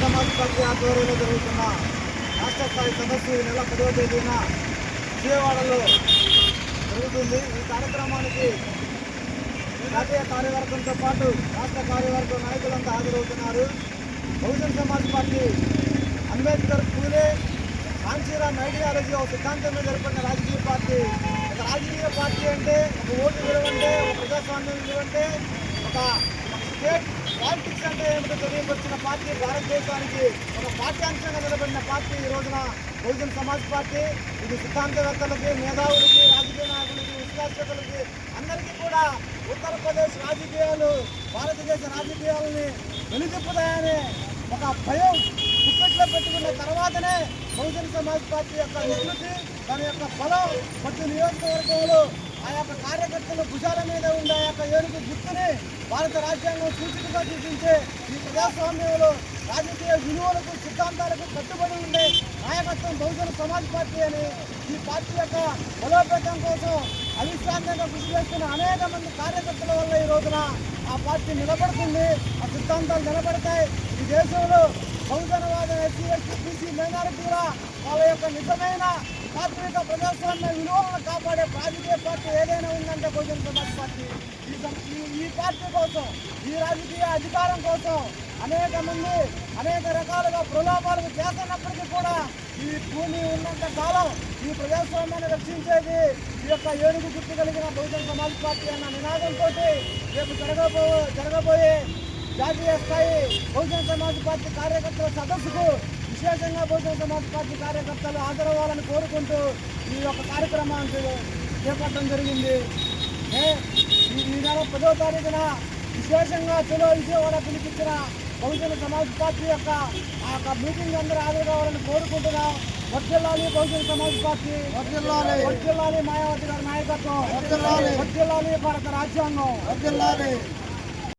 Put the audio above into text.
Party ఆధ్వర్యంలో జరుగుతున్న రాష్ట్ర స్థాయి సదస్సు ఈ నెల పదవ తేదీన విజయవాడలో జరుగుతుంది. ఈ కార్యక్రమానికి జాతీయ కార్యవర్గంతో పాటు రాష్ట్ర కార్యవర్గ నాయకులంతా హాజరవుతున్నారు. బహుజన్ సమాజ్ పార్టీ అంబేద్కర్ పూలే కాంచీరామ్ ఐడియాలజీ ఒక సిద్ధాంతం మీద ఏర్పడిన రాజకీయ పార్టీ. ఒక రాజకీయ పార్టీ అంటే ఒక ఓటు విలువంటే ఒక ప్రజాస్వామ్యం విలువంటే ఒక స్టేట్ పాలిటిక్స్ అంటే ఏమిటో తెలియపరిచిన పార్టీ భారతదేశానికి ఒక పాఠ్యాంశంగా నిలబడిన పార్టీ ఈ రోజున బహుజన్ సమాజ్ పార్టీ ఇది సిద్ధాంతవేత్తలకి మేధావులకి రాజకీయ నాయకులకి విశ్లేషకులకి అందరికీ కూడా ఉత్తరప్రదేశ్ రాజకీయాలు భారతదేశ రాజకీయాలని వెలుతిప్పుతాయని ఒక భయం గుప్పెట్లో పెట్టుకున్న తర్వాతనే బహుజన సమాజ్ పార్టీ యొక్క వికృతి దాని యొక్క బలం ప్రతి నియోజకవర్గంలో ఆ యొక్క కార్యకర్తల భుజాల మీద ఉండే ఆ యొక్క ఏనుగు గుర్తుని భారత రాజ్యాంగం సూచికగా చూపించే ఈ ప్రజాస్వామ్యంలో రాజకీయ విలువలకు సిద్ధాంతాలకు కట్టుబడి ఉండే నాయకత్వం బహుజన సమాజ్ పార్టీ అని ఈ పార్టీ యొక్క బలోపేతం కోసం అవిశ్రాంతంగా కృషి చేస్తున్న అనేక మంది కార్యకర్తల వల్ల ఈ రోజున ఆ పార్టీ నిలబడుతుంది. ఆ సిద్ధాంతాలు నిలబడతాయి. ఈ దేశంలో బహుజనవాద ఎస్సీ ఎస్టీ బీసీ మైనారిటీల వాళ్ళ యొక్క నిజమైన ఆత్మిక ప్రజాస్వామ్య విలువలను రాజకీయ పార్టీ ఏదైనా ఉందంటే బహుజన సమాజ్ పార్టీ ఈ ఈ- ఈ పార్టీ కోసం ఈ రాజకీయ అధికారం కోసం అనేక మంది అనేక రకాలుగా ప్రలోభాలకు చేస్తున్నప్పటికీ కూడా ఈ భూమి ఉన్నంత కాలం ఈ ప్రజాస్వామ్యాన్ని రక్షించేది ఈ యొక్క ఏనుగు గుర్తు కలిగిన బహుజన సమాజ్ పార్టీ అన్న నినాదంతో రేపు జరగబో జరగబోయే జాతీయ స్థాయి బహుజన సమాజ్ పార్టీ కార్యకర్తల సదస్సుకు విశేషంగా బహుజన సమాజ్ పార్టీ కార్యకర్తలు హాజరవ్వాలని కోరుకుంటూ ఈ యొక్క కార్యక్రమాన్ని చేపట్టడం జరిగింది ఏ- ఈ నెల పదో తారీఖున విశేషంగా చలో విజయవాడ పిలిపించిన బహుజన సమాజ్ పార్టీ యొక్క ఆ యొక్క మీటింగ్ అందరూ హాజరు కావాలని కోరుకుంటున్నాం వర్జిల్లాలి బహుజన సమాజ్ పార్టీ వర్ధిల్లాలి. వర్జిల్లాలి మాయావతి గారి నాయకత్వం వర్ధిల్లాలి. వర్జిల్లాలి భారత రాజ్యాంగం వర్ధిల్లాలి